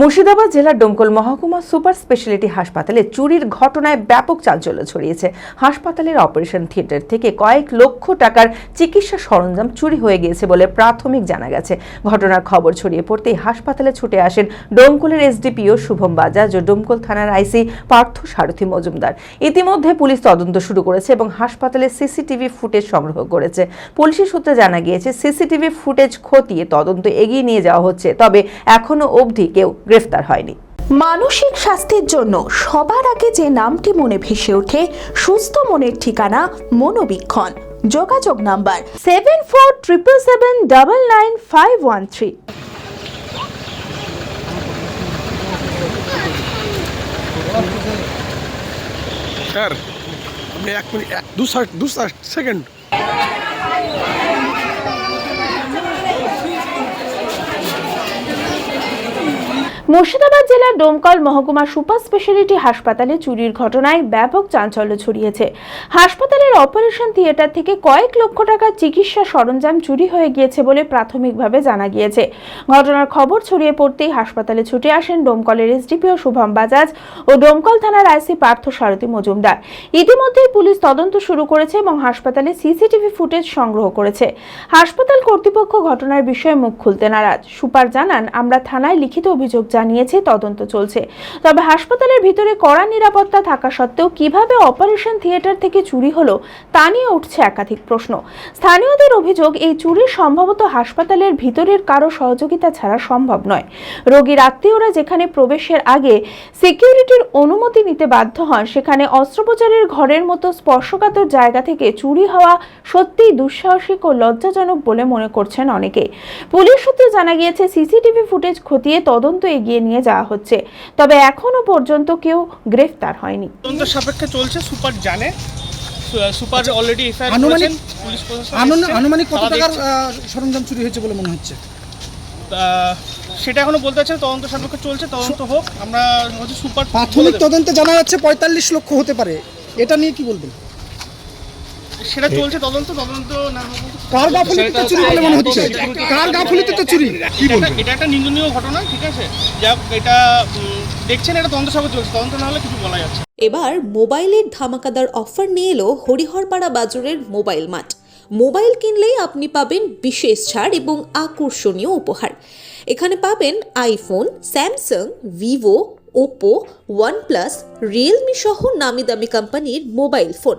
মুর্শিদাবাদ জেলার ডোমকল মহকুমা super speciality হাসপাতালে চুরির ঘটনায় ব্যাপক চাঞ্চল্য ছড়িয়েছে। হাসপাতালের অপারেশন থিয়েটার থেকে কয়েক লক্ষ টাকার চিকিৎসা সরঞ্জাম চুরি হয়ে গিয়েছে বলে প্রাথমিক জানা গেছে। ঘটনার খবর ছড়িয়ে পড়তেই হাসপাতালে ছুটে আসেন ডোমকলের এসডিপিও শুভম বাজাজ ও ডোমকল থানার আইসি পার্থ সারথী মজুমদার। ইতিমধ্যে পুলিশ তদন্ত শুরু করেছে এবং হাসপাতালে সিসিটিভি ফুটেজ সংগ্রহ করেছে। পুলিশের সূত্রে জানা গিয়েছে, সিসিটিভি ফুটেজ খতিয়ে তদন্ত এগিয়ে নিয়ে যাওয়া হচ্ছে, তবে এখনও অবধি কেউ গ্রেফতার হয়নি। মানসিক স্বাস্থ্যের জন্য সবার আগে যে নামটি মনে ভেসে ওঠে, সুস্থ মনের ঠিকানা মনোবীক্ষণ। যোগাযোগ number seven four triple seven double nine five one three এক মিনিট দু সেকেন্ড মুর্শিদাবাদ জেলার ডোমকল মহকুমা সুপার স্পেশালিটি হাসপাতালে চুরির ঘটনায় ব্যাপক চাঞ্চল্য ছড়িয়েছে। হাসপাতালের অপারেশন থিয়েটার থেকে কয়েক লক্ষ টাকার চিকিৎসা সরঞ্জাম চুরি হয়ে গিয়েছে বলে প্রাথমিকভাবে জানা গিয়েছে। ঘটনার খবর ছড়িয়ে পড়তেই হাসপাতালে ছুটে আসেন ডোমকলের এসডিপিও শুভম বাজাজ ও ডোমকল থানার আইসি পার্থ সারথী মজুমদার। ইতিমধ্যেই পুলিশ তদন্ত শুরু করেছে এবং হাসপাতালে সিসিটিভি ফুটেজ সংগ্রহ করেছে। হাসপাতাল কর্তৃপক্ষ ঘটনার বিষয়ে মুখ খুলতে নারাজ। সুপার জানান, আমরা থানায় লিখিত অভিযোগ জানিয়েছি, তদন্ত চলছে। তবে হাসপাতালের ভিতরে কড়া নিরাপত্তা থাকা সত্ত্বেও কীভাবে অপারেশন থিয়েটার থেকে চুরি হলো, তা নিয়ে উঠছে একাধিক প্রশ্ন। স্থানীয়দের অভিযোগ, এই চুরি সম্ভবত হাসপাতালের ভিতরের কারও সহযোগিতা ছাড়া সম্ভব নয়। রোগীর আত্মীয়রা যেখানে প্রবেশের আগে সিকিউরিটির অনুমতি নিতে বাধ্য হন, সেখানে অস্ত্রোপচারের ঘরের মতো স্পর্শকাতর জায়গা থেকে চুরি হওয়া সত্যিই দুঃসাহসিক ও লজ্জাজনক বলে মনে করছেন অনেকে। পুলিশ সূত্রে জানা গিয়েছে, সিসিটিভি ফুটেজ খতিয়ে তদন্ত এগিয়ে নিয়ে যাওয়া হচ্ছে। তবে এখনও পর্যন্ত কেউ গ্রেফতার হয়নি। তদন্ত সাপেক্ষে চলছে সুপার জানে। সুপার অলরেডি আনুমানিক- করেছেন পুলিশ প্রশাসন আনুমানিক কত টাকার আহ, সরঞ্জাম চুরি হয়েছে বলে মনে হচ্ছে? সেটা এখনও বলতে না, তদন্ত সাপেক্ষে চলছে তদন্ত হোক আমরা হচ্ছে সুপার প্রাথমিক তদন্তে জানা যাচ্ছে পঁয়তাল্লিশ লক্ষ হতে পারে। এটা নিয়ে কি বলবেন? সেটা চলছে তদন্ত তদন্ত না কার গাফলিতে চুরি বলে মনে হচ্ছে? কার গাফলিতে তো চুরি? কি এটা এটা একটা নিন্দনীয় ঘটনা ঠিক আছে? যাক এটা দেখছেন এটা তদন্ত সাপেক্ষে চলছে। তদন্ত না হলে কিছু বলা যাচ্ছে এবার মোবাইলের ধামাকাদার অফার নিয়ে এলো হরিহরপাড়া বাজারের মোবাইল মাঠ মোবাইল কিনলেই আপনি পাবেন বিশেষ ছাড় এবং আকর্ষণীয় উপহার। এখানে পাবেন iPhone Samsung Vivo Oppo OnePlus Realme সহ নামি দামি কোম্পানির মোবাইল ফোন।